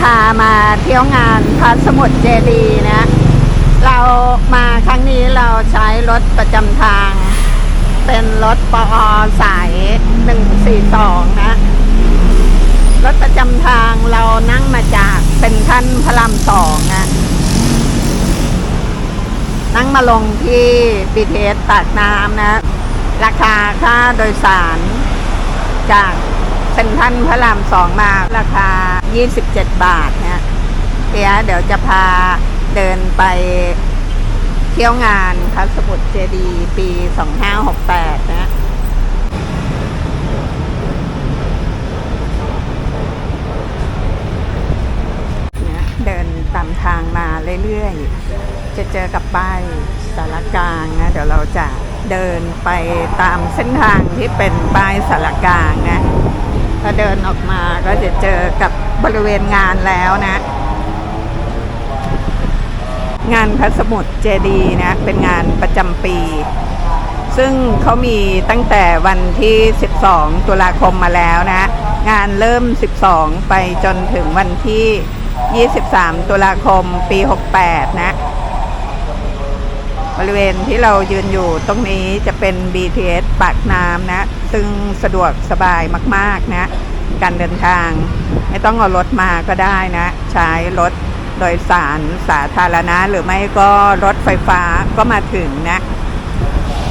พามาเที่ยวงานพระสมุทรเจดีนะ เรามาครั้งนี้เราใช้รถประจำทาง เป็นรถปอสาย 142 นะ รถประจำทางเรานั่งมาจากเป็นท่านพระรามสองนะ นั่งมาลงที่ BTS ปากน้ำนะ ราคาค่าโดยสารจาก ซ็นทรัลพระรามสองมาราคา 27 บาทนะเดี๋ยวเดี๋ยวจะพาเดินไปเที่ยวงานพระสมุทรเจดีปี 2568 นะเดินตามทางมาเรื่อยๆ จะเจอกับป้ายสารกลางนะ เดี๋ยวเราจะเดินไปตามเส้นทางที่เป็นป้ายสารกลางนะ ถ้าเดินออกมาก็จะเจอกับบริเวณงานแล้วนะ งานพระสมุทรเจดีนะเป็นงานประจำปี ซึ่งเขามีตั้งแต่วันที่ 12 ตุลาคมมาแล้วนะ งานเริ่ม 12 ไปจนถึงวันที่ 23 ตุลาคมปี 68 นะบริเวณที่เรายืนอยู่ตรงนี้จะเป็น BTS ปากน้ำนะ ซึ่งสะดวกสบายมาก ๆ นะ การเดินทาง ไม่ต้องเอารถมาก็ได้นะ ใช้รถโดยสารสาธารณะ หรือไม่ก็รถไฟฟ้าก็มาถึงนะ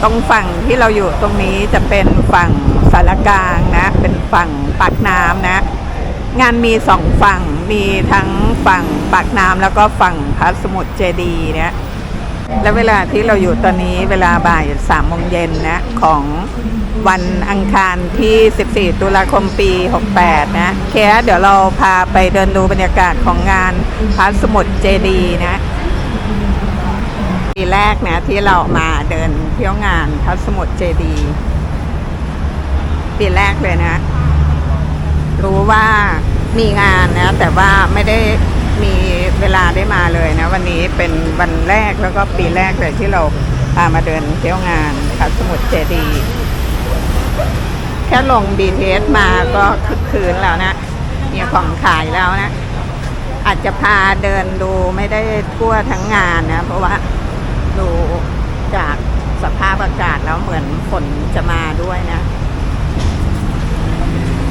ตรงฝั่งที่เราอยู่ตรงนี้จะเป็นฝั่งสารกลางนะ เป็นฝั่งปากน้ำนะ งานมีสองฝั่งมีทั้งฝั่งปากน้ำแล้วก็ฝั่งพระสมุทรเจดีเนี่ย และเวลาที่เราอยู่ตอนนี้เวลาบ่ายสามโมงเย็นนะของวันอังคารที่ 14 ตุลาคมปี 68 นะเคเดี๋ยวเราพาไปเดินดูบรรยากาศของงานพระสมุทรเจดีนะปีแรกนะที่เรามาเดินเที่ยวงานพระสมุทรเจดีปีแรกเลยนะ รู้ว่ามีงานนะ แต่ว่าไม่ได้ เวลาได้มาเลยนะ วันนี้เป็นวันแรกแล้วก็ปีแรกเลยที่เราพามาเดินเที่ยวงานพระสมุทรเจดีย์แค่ลง BTS มาก็คึกคืนแล้วนะ มีของขายแล้วนะ อาจจะพาเดินดูไม่ได้ทั่วทั้งงานนะ เพราะว่าดูจากสภาพอากาศแล้วเหมือนฝนจะมาด้วยนะ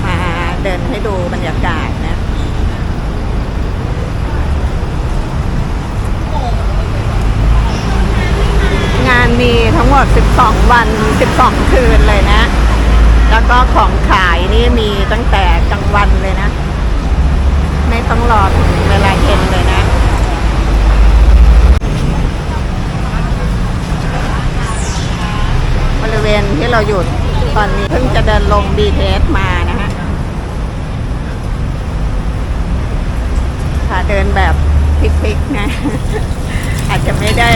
มาเดินให้ดูบรรยากาศนะ งานมีทั้งหมด 12 วัน 12 คืนเลยนะ แล้วก็ของขายนี่มีตั้งแต่กลางวันเลยนะ ไม่ต้องรอถึงเวลาเย็นเลยนะ บริเวณที่เราอยู่ตอนนี้เพิ่งจะเดินลง BTS มานะฮะพาเดินแบบพลิกๆนะ อาจจะไม่ได้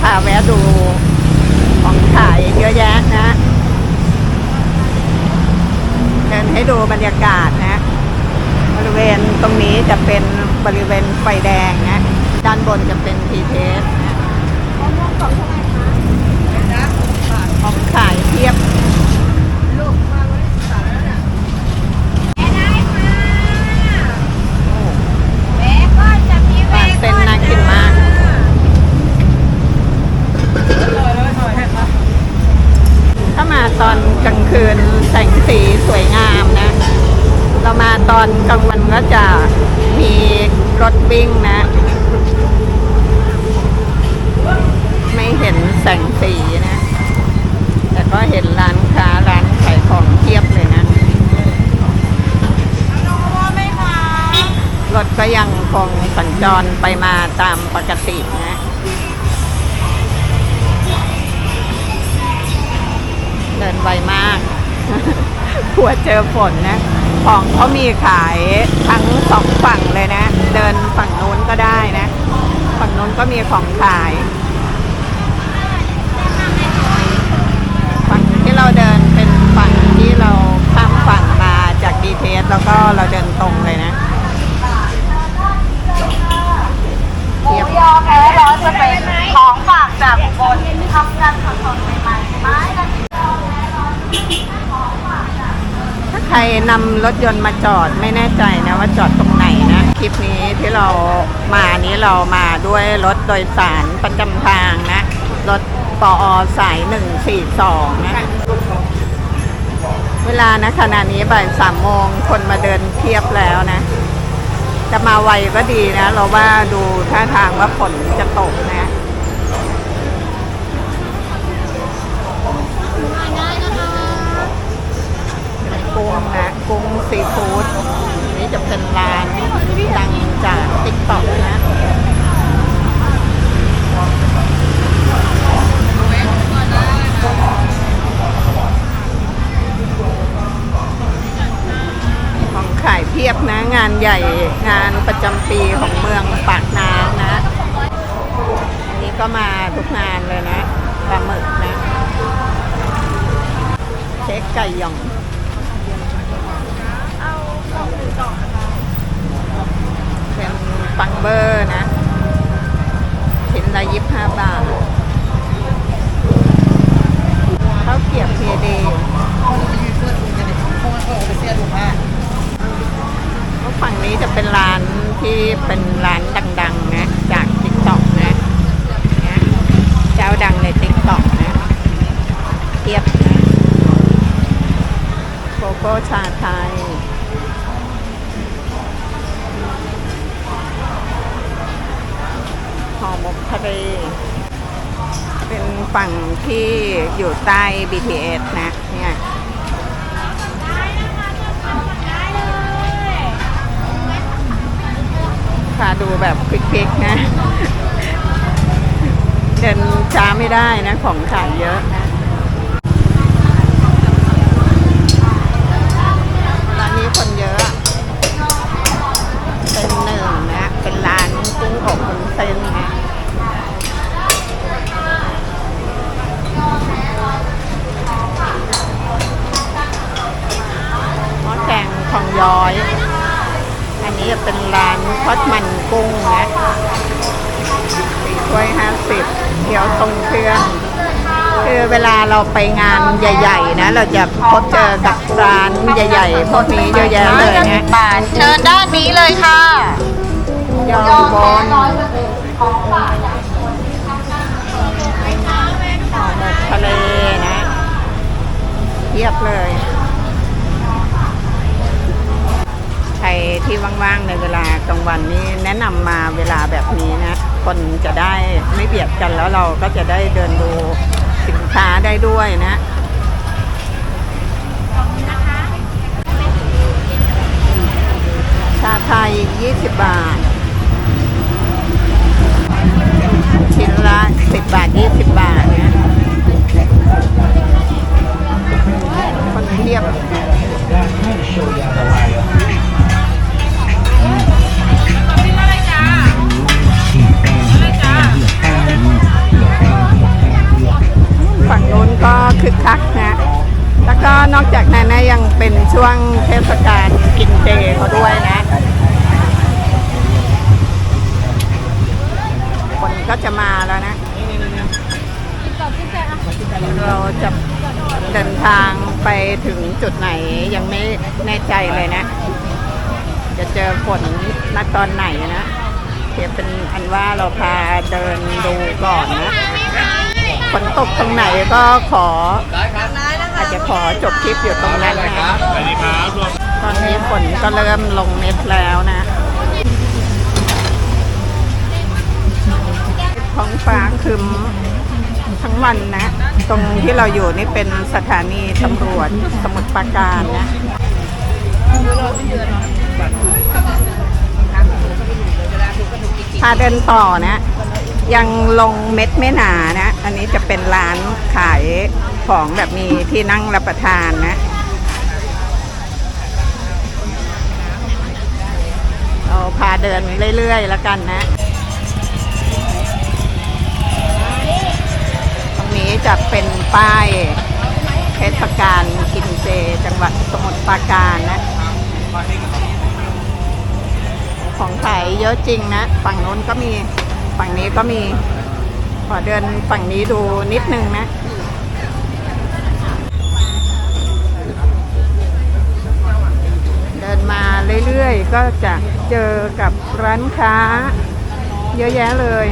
พาแวะดูของขายเยอะแยะนะเดินให้ดูบรรยากาศนะ บริเวณตรงนี้จะเป็นบริเวณไฟแดงนะ ด้านบนจะเป็นทีเทสนะของขายเทียบปลาเส้นน่ากินมาก ถ้ามาตอนกลางคืนแสงสีสวยงามนะ เรามาตอนกลางวันก็จะมีรถวิ่งนะ ไม่เห็นแสงสีนะ แต่ก็เห็นร้านค้าร้านขายของเทียบเลยนะรถก็ยังคงสัญจรไปมาตามปกตินะ เดินไวมากกลัวเจอฝนนะ ของเขามีขายทั้งสองฝั่งเลยนะ เดินฝั่งนู้นก็ได้นะ ฝั่งนู้นก็มีของขาย ฝั่งที่เราเดินเป็นฝั่งที่เราข้ามฝั่งมาจาก BTS แล้วก็เราเดินตรงเลยนะ หมูยอแพ้ร้อยเปอร์เซ็นต์ของฝากจากอุบนทำกันสดๆใหม่ๆไม้ละ ถ้าใค รถยนต์มาจอดไม่แน่ใจนะว่าจอดตรงไหนนะคิดริปนี้ที่เรามานี้เรามาด้วยรถโดยสารประจำทางนะรถปอสาย 142 นะ เวลานะขณะนี้บ่ายสามโมงคนมาเดินเทียบแล้วนะ จะมาไวก็ดีนะ เราว่าดูท่าทางว่าฝนจะตกนะเป็นกุ้งนะกุ้ง ซีฟู้ดนี่จะเป็นร้านดังจากติ๊กต็อกนะของขายเพียบนะ งานใหญ่งานประจำปีของเมืองปากน้ำนะอันนี้ก็มาทุกงานเลยนะปลาหมึกนะเค้กไก่หย่อง เปังเบอร์นะชิ้นละยี่ห้าบาทข้าวเกรียบเพียเดฝั่งนี้จะเป็นร้านที่เป็นร้านดัง ๆ นะ จากติ๊กต็อกนะเนี่ยเจ้าดังในติ๊กต็อกนะเทียบนะโกโก้ชาไทย ทะเล เป็นฝั่งที่อยู่ใต้ BTS นะเนี่ยพาดูแบบคลิกๆนะ เดินช้าไม่ได้นะ ของขายเยอะ ลาเราไปงานใหญ่ ๆ นะ เราจะพบเจอกับร้านใหญ่ ๆ พวกนี้เยอะแยะเลยนะบาทเชิญด้านนี้เลยค่ะ ยอมบนห่อหมกทะเลนะเทียบเลยใครที่ว่างๆในเวลากลางวันนี้แนะนำมาเวลาแบบนี้นะ คนจะได้ไม่เบียดกันแล้วเราก็จะได้เดินดู สินค้าได้ด้วยนะ ชาไทย 20 บาท ชิ้นละ 10 บาท 20 บาทนะคนเทียบ ก็คึกคักนะ แล้วก็นอกจากนั้นนะยังเป็นช่วงเทศกาลกินเจเขาด้วยนะคนก็จะมาแล้วนะ เราจะเดินทางไปถึงจุดไหนยังไม่แน่ใจเลยนะ จะเจอฝนณตอนไหนนะเดี๋ยวเป็นอันว่าเราพาเดินดูก่อนนะ นตกตรงไหนก็ขออาจจะขอจบคลิปอยู่ตรงนั้นนะสวัสดีครับรวมตอนนี้ฝนก็เริ่มลงเม็ดแล้วนะท้องฟ้าครึ้มทั้งวันนะ ตรงที่เราอยู่นี่เป็นสถานีตำรวจสมุทรปราการนะพาเดินต่อนะ ยังลงเม็ดไม่หนานะ อันนี้จะเป็นร้านขายของแบบมีที่นั่งรับประทานนะ เราพาเดินเรื่อยๆแล้วกันนะ ตรงนี้จะเป็นป้ายเทศกาลกินเจจังหวัดสมุทรปราการนะ ของขายเยอะจริงนะ ฝั่งโน้นก็มี ฝั่งนี้ก็มีขอเดินฝั่งนี้ดูนิดนึงนะเดินมาเรื่อยๆ ก็จะเจอกับร้านค้า เยอะแยะเลย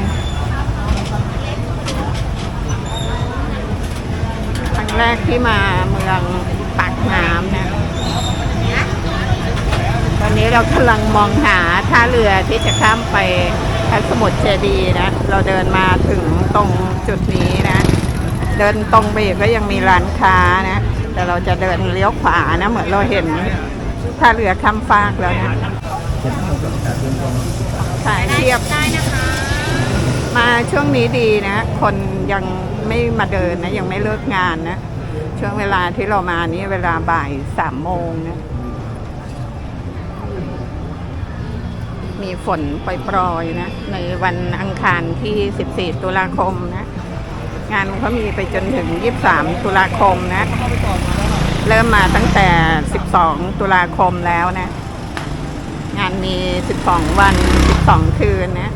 ครั้งแรกที่มาเมืองปากน้ำนี่ยตอนนี้เรากำลังมองหาท่าเรือที่จะข้ามไป พัสมุทรเจดีย์นะ เราเดินมาถึงตรงจุดนี้นะ เดินตรงไปอีกก็ยังมีร้านค้านะ แต่เราจะเดินเลี้ยวขวานะ เหมือนเราเห็นท่าเรือข้ามฟากแล้วนะขายเทียบได้นะคะ มาช่วงนี้ดีนะ คนยังไม่มาเดินนะ ยังไม่เลิกงานนะ ช่วงเวลาที่เรามานี่เวลาบ่ายสามโมงนะ มีฝนปล่อยๆนะ ในวันอังคารที่ 14 ตุลาคมนะ งานเขามีไปจนถึง 23 ตุลาคมนะ เริ่มมาตั้งแต่ 12 ตุลาคมแล้วนะ งานมี 12 วัน 12 คืนนะ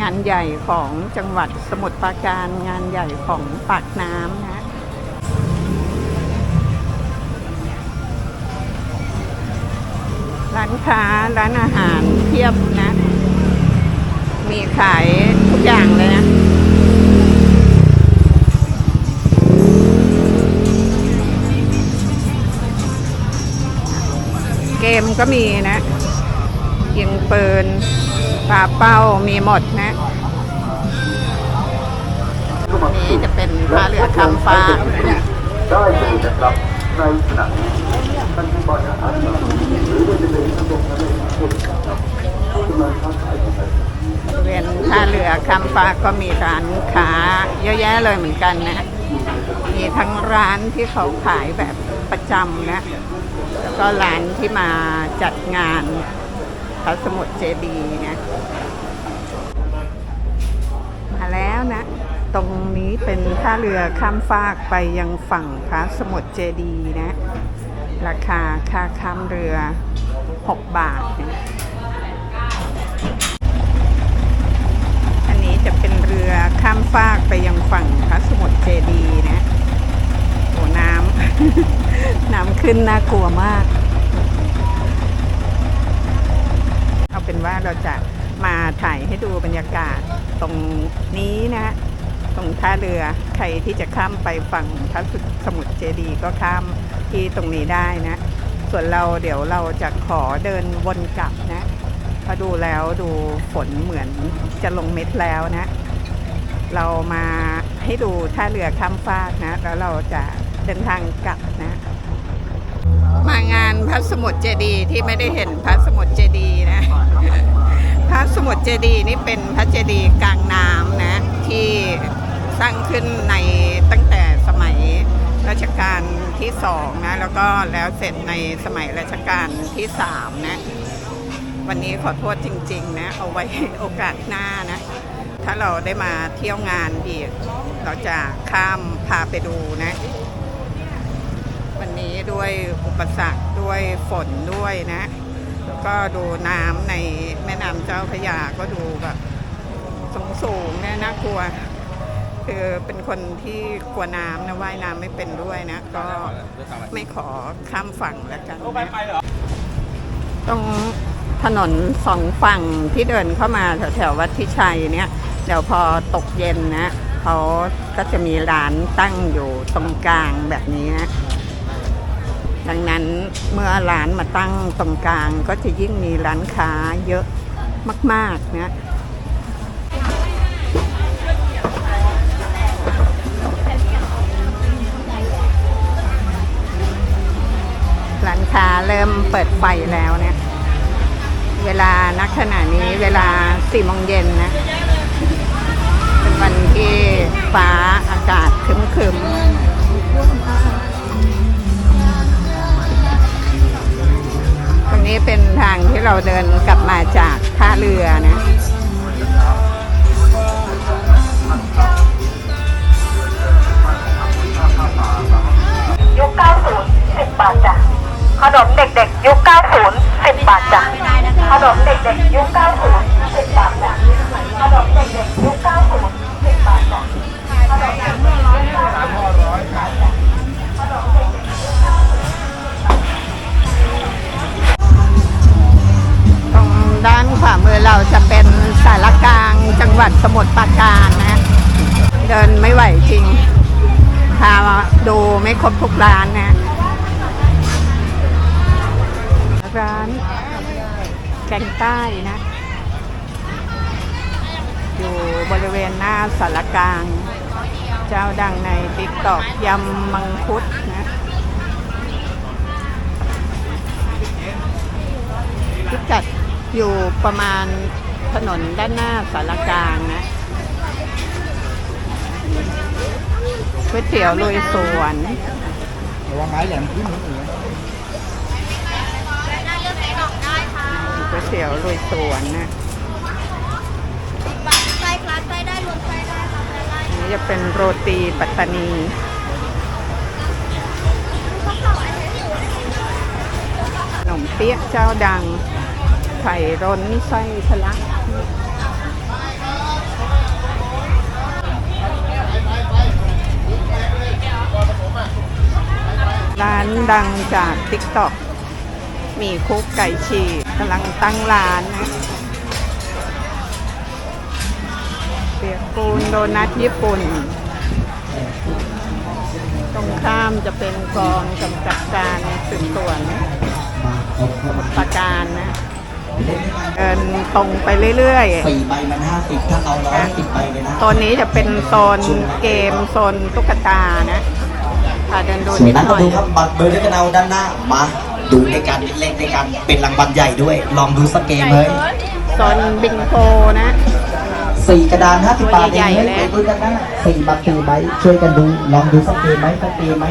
งานใหญ่ของจังหวัดสมุทรปราการ งานใหญ่ของปากน้ำนะ ร้านค้าร้านอาหารเทียบนะ มีขายทุกอย่างเลยนะเกมก็มีนะยิงปืนปาเป้ามีหมดนะนี่จะเป็นท่าเรือคำฟ้าได้เลยนะครับในขณะนี้ท่านผู้บริหาร เป็นท่านผู้บริหารผู้นท่าเรือคำฟ้าก็มีร้านค้าเยอะแยะเลยเหมือนกันนะ มีทั้งร้านที่เขาขายแบบประจำนะ แล้วก็ร้านที่มาจัดงานพระสมุทรเจดีนะ มาแล้วนะ ตรงนี้เป็นท่าเรือข้ามฟากไปยังฝั่งพระสมุทรเจดีนะ ราคาค่าข้ามเรือ 6 บาทนะอันนี้จะเป็นเรือข้ามฟากไปยังฝั่งพระสมุทรเจดีย์นะโอ้น้ำ น้ำขึ้นน่ากลัวมาก เอาเป็นว่าเราจะมาถ่ายให้ดูบรรยากาศตรงนี้นะตรงท่าเรือใครที่จะข้ามไปฝั่งพระสมุทรเจดีย์ก็ข้ามที่ตรงนี้ได้นะ ส่วนเราเดี๋ยวเราจะขอเดินวนกลับนะพราะดูแล้วดูฝนเหมือนจะลงเม็ดแล้วนะ เรามาให้ดูท่าเรือข้ามฟากนะ แล้วเราจะเดินทางกลับนะ มางานพระสมุทรเจดีย์ที่ไม่ได้เห็นพระสมุทรเจดีย์นะ พระสมุทรเจดีย์นี่เป็นพระเจดีย์กลางน้ำนะ ที่สร้างขึ้นในตั้ง ชกาลที่สองนะ แล้วก็แล้วเสร็จในสมัยรัชกาลที่สามนะ วันนี้ขอโทษจริง ๆ นะ เอาไว้โอกาสหน้านะ ถ้าเราได้มาเที่ยวงานอีก เราจะข้ามพาไปดูนะ วันนี้ด้วยอุปสรรคด้วยฝนด้วยนะ แล้วก็ดูน้ำในแม่น้ำเจ้าพระยาก็ดูแบบสูงสูงๆเนี่ยน่ากลัว คือเป็นคนที่กลัวน้ำนะว่ายน้ำไม่เป็นด้วยนะ ก็ไม่ขอข้ามฝั่งแล้วกันนะตรงถนนสองฝั่งที่เดินเข้ามาแถวแถวๆวัดพิชัยเนี่ยเดี๋ยวพอตกเย็นนะเขาก็จะมีร้านตั้งอยู่ตรงกลางแบบนี้นะดังนั้นเมื่อร้านมาตั้งตรงกลางก็จะยิ่งมีร้านค้าเยอะมากๆนะ เปิดไฟแล้วเนี่ย เวลานักขณะนี้เวลาสี่โมงเย็นนะเป็นวันที่ฟ้าอากาศครึมๆตรงนี้เป็นทางที่เราเดินกลับมาจากท่าเรือนะยุค90 10บาทจ้ะ ขนมเด็กๆยุค 90 10 บาทจ้ะขนมเด็กๆยุค 90 10 บาทจ้ะขนมเด็กๆยุค 90 10 บาทจ้ะขนมเด็กๆยุค 90 10บาทจ้ะขนมเด็กๆยุค90ด้านขวามือเราจะเป็นสารกลางจังหวัดสมุทรปราการนะ เดินไม่ไหวจริงพามาดูไม่ครบทุกร้านนะ ใต้นะ อยู่บริเวณหน้าสารกลาง เจ้าดังในติ๊กตอกยำมังคุดนะพิกัดอยู่ประมาณถนนด้านหน้าสารกลางนะก๋วยเตี๋ยวลุยสวนระวังไม้แหลมขึ้นนิดหนึ่ง ก๋วยเตี๋ยวลุยสวนนะไส้คลัสไส้ได้รวมไส้ได้ครับไส้ได้อันนี้จะเป็นโรตีปัตตานีขนมเปี๊ยะเจ้าดัง ไข่ร้นไส้ทะลักร้านดังจากติ๊กต็อก มีคุกไก่ฉีกกำลังตั้งร้านนะ เปียกปูนโดนัทญี่ปุ่น ตรงข้ามจะเป็นกองกำกับการสืบสวนประการนะเดินตรงไปเรื่อยสี่ใบมันห้าสิบถ้าเอาร้อยสิบใบเลยนะๆโซนนี้จะเป็นโซนเกมโซนตุ๊กตานะพาเดินดูส่วนนิดนั้นหก็น่อยดูครับบัตรเบอร์ด้วยกันเอาด้านหน้ามา ดูในการเล่นในการเป็นรางวัลใหญ่ด้วย ลองดูสักเกมเลยโซนบิงโกนะ สี่กระดานห้าสิบบาทตัวใหญ่ๆเองเลยไปดูกันนะสี่บัตรสี่ใบช่วยกันดู ลองดูสักเกมไหมสักเกมไหม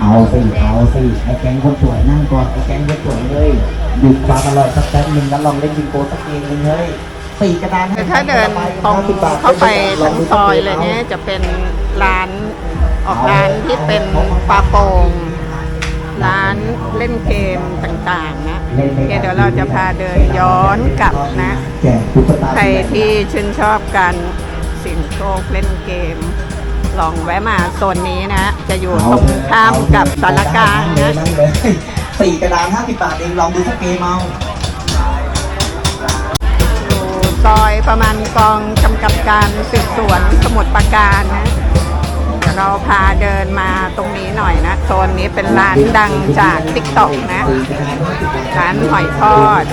เอาสิเอาสิไอ้แก๊งคนสวยนั่งก่อนไอ้แก๊งคนสวยเลยหยุดความอร่อยสักแป๊บหนึ่งแล้วลองเล่นบิงโกสักเกมหนึงเลยสี่กระดานคือถ้าเดินตรงเข้าไปทั้งซอยเลยเนี่ยจะเป็นร้านออกร้านที่เป็นปลาโป่ง ร้านเล่นเกมต่างๆนะโอเคเดี๋ยวเราจะพาเดินย้อนกลับนะแจกตุ๊กตาใครที่ชื่นชอบการเสิ่งโชคเล่นเกม ลองแวะมาโซนนี้นะ จะอยู่ตรงข้ามกับสารกลางนะนั่งเลยสี่กระดานห้าสิบบาทเองลองดูสักเกมเอาอยู่ซอยประมาณกองกำกับการสืบสวนสมุทรปราการนะ เราพาเดินมาตรงนี้หน่อยนะโซนนี้เป็นร้านดังจากติ๊กต็อกนะ ร้านหอยทอด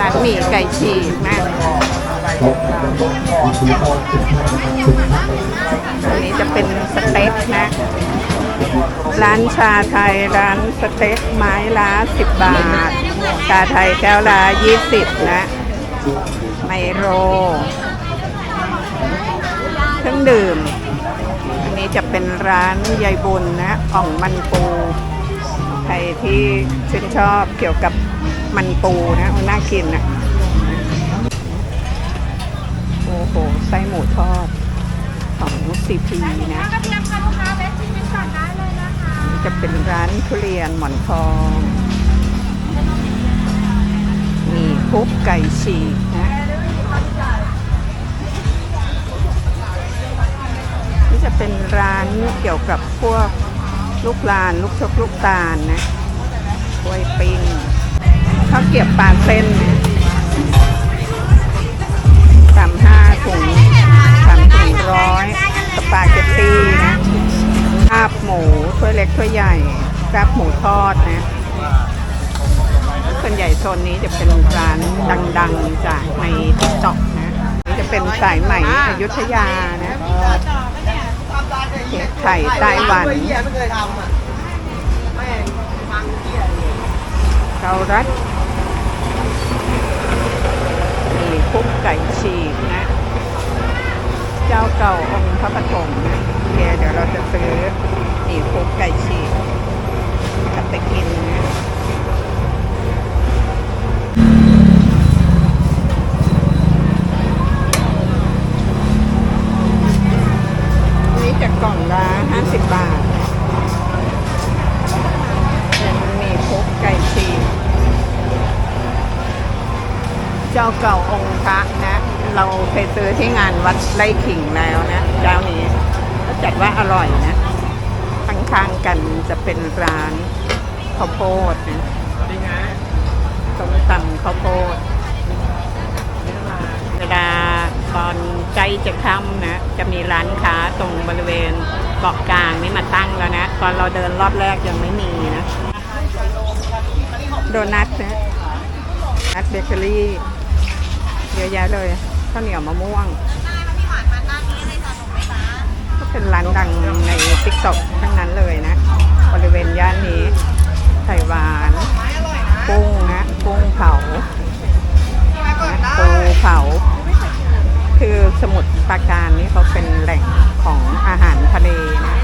ร้านหมี่ไก่ฉีกนะอันนี้จะเป็นสเต็กนะ ร้านชาไทยร้านสเต็กไม้ละสิบบาท ชาไทยแก้วละยี่สิบนะ ไมโร เครื่องดื่ม นี้จะเป็นร้านยายบุญนะอ่องมันปูใครที่ชื่นชอบเกี่ยวกับมันปูนะน่ากินนะโอ้โหไส้หมูทอดของซีพีนะกระเทียมค่ะลูกสชิมเป็นะคะจะเป็นร้านทุเรียนหมอนทอง มีคุกไก่ฉีก นี่จะเป็นร้านเกี่ยวกับพวกลูกลาน ลูกชกลูกตาลนะกล้วยปิ้งข้าวเกรียบปลาเส้นสามห้าถุงสามถุงร้อยสปาเกตตี้นะลาบหมูถ้วยเล็กถ้วยใหญ่ลาบหมูทอดนะส่วนใหญ่โซนนี้จะเป็นร้านดัง ๆ จากในทิกต็อกนะ นี่จะเป็นสายใหม่อยุธยานะ ไข่ไต้หวันเกาลัดมีคุกไก่ฉีกนะ เจ้าเก่าองค์พระปฐมนะเคเดี๋ยวเราจะซื้อนี่คุกไก่ฉีกกลับไปกินนะ เก่าองค์พระนะ เราเคยซื้อที่งานวัดไร่ขิงแล้วนะเจ้านี้ก็จัดว่าอร่อยนะข้างๆกันจะเป็นร้านข้าวโพดนะต้มตัำข้าวโพดเวลาตอนใกล้จะค่ำนะ จะมีร้านค้าตรงบริเวณเกาะกลางนี่มาตั้งแล้วนะ ตอนเราเดินรอบแรกยังไม่มีนะ โดนัทนะนัทเบเกอรี่ เยอะแยะเลยข้าวเหนียวมะม่วงก็เป็นร้านดังในทิกตอกทั้งนั้นเลยนะ บริเวณย่านนี้ไข่หวานกุ้งนะกุ้งเผาปูเผา คือสมุทรปราการนี่เขาเป็นแหล่งของอาหารทะเลนะ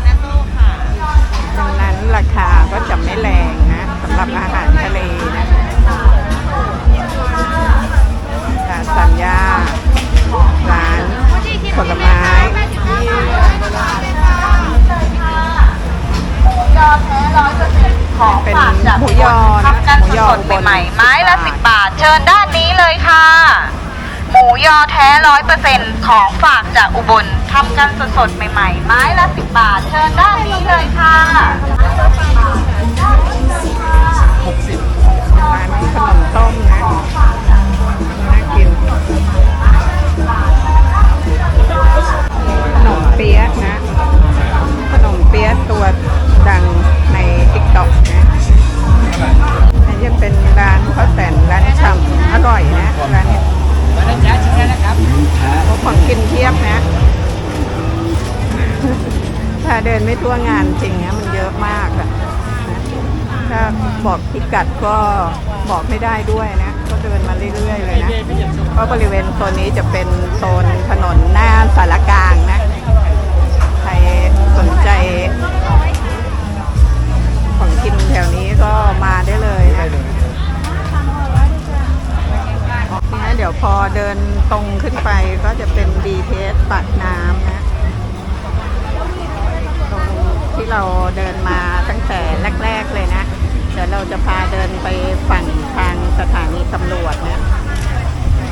ดังนั้นราคาก็จะไม่แรงนะสำหรับอาหารทะเลนะ สัญญาร้านผลไม้ยอแท้ร้อยเปอร์เซ็นต์ของฝากจากเป็นหมูยอนะทำกันหมูยอสดอุบลๆใหม่ๆไม้ละสิบบาท เชิญด้านนี้เลยค่ะ หมูยอแท้ร้อยเปอร์เซ็นต์ของฝากจากอุบลทำกันสดๆใหม่ๆ ไม้ละสิบบาท เชิญด้านนี้เลยค่ะร้านขนมต้มนะ น่ากินขนมเปี๊ยะนะ ขนมเปี๊ยะตัวดังในทิกตอกนะนี่จะเป็นร้านข้าวแตนร้านชำอร่อยนะร้านนี้ยโอ้ของกินเทียบนะ ถ้าเดินไม่ทั่วงานจริงนะมันเยอะมากอะถ้าบอกพิกัดก็บอกไม่ได้ด้วยนะ ก็เดินมาเรื่อยๆเลยนะเพราะบริเวณโซนนี้จะเป็นโซนถนนหน้าสารกลางนะ ใครสนใจของกินแถวนี้ก็มาได้เลยนะเนี่ยเดี๋ยวพอเดินตรงขึ้นไปก็จะเป็น BTS ปากน้ำนะ ตรงที่เราเดินมาตั้งแต่แรก ๆ เลยนะ เดี๋ยวเราจะพาเดินไปฝั่งทางสถานีตำรวจนะ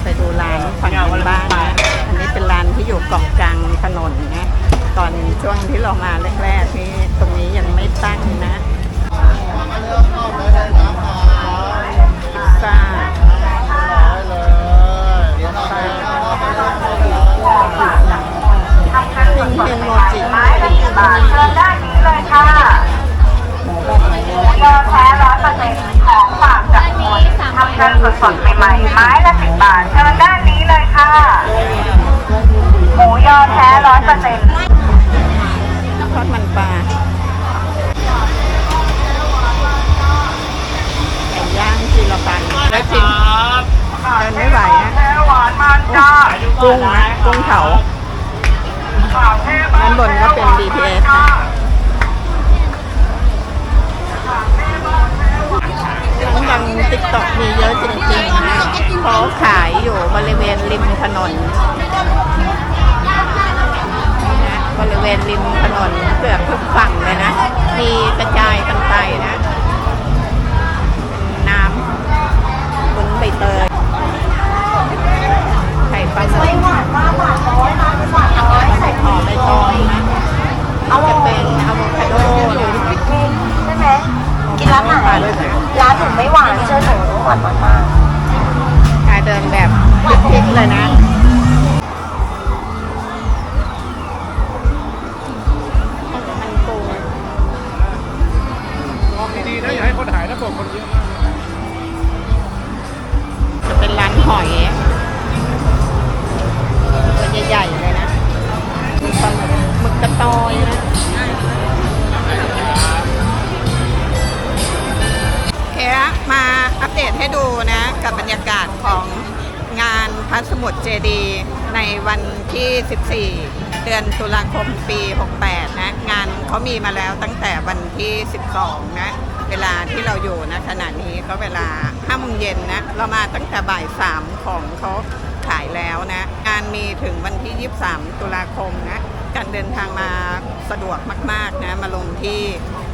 ไปดูร้านฝั่งนู้นบ้างนะ อันนี้เป็นร้านที่อยู่เกาะกลางถนนนะ ตอนช่วงที่เรา มาแรกๆนี่ตรงนี้ยังไม่ตั้งนะพิซซ่าพิงเพนโมจิไม้ละสิบบาทเชิญด้านนี้เลยค่ะหมูยอแท้ร้อยเปอร์เซ็นต์ของฝากจากอุบลทำกันสดๆใหม่ๆไม้ละสิบบาทเชิญด้านนี้เลยค่ะหมูยอแท้ร้อยเปอร์เซ็นต์ เดินไม่ไหวนะแท้หวานมันจ้ากุ้งนะกุ้งเผาด้านบนก็เป็น BTS นะร้านดังติ๊กต็อกมีเยอะจริงๆนะเขาขายอยู่บริเวณริมถนนนะบริเวณริมถนนเกือบทุกฝั่งเลยนะ มีกระจายกันไปนะ นะ กับบรรยากาศของงานพระสมุทรเจดีในวันที่ 14 เดือนตุลาคมปี 68 นะ งานเขามีมาแล้วตั้งแต่วันที่ 12 นะ เวลาที่เราอยู่นะขณะนี้ก็เวลา5โมงเย็นนะ เรามาตั้งแต่บ่าย 3 ของเขาขายแล้วนะ งานมีถึงวันที่ 23 ตุลาคมนะ การเดินทางมาสะดวกมาก ๆ นะ มาลงที่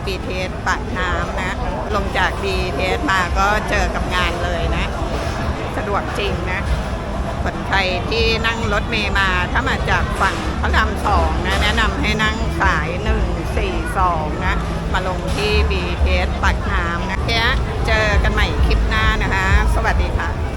BTS ปากน้ำนะ ลงจาก BTS มาก็เจอกับงานเลยนะ สะดวกจริงนะคนใครที่นั่งรถเมย์มาถ้ามาจากฝั่งพระรามสองนะแนะนำให้นั่งสาย 142 นะ มาลงที่ BTS ปากน้ำนะเจ๊เจอกันใหม่คลิปหน้านะคะ สวัสดีค่ะ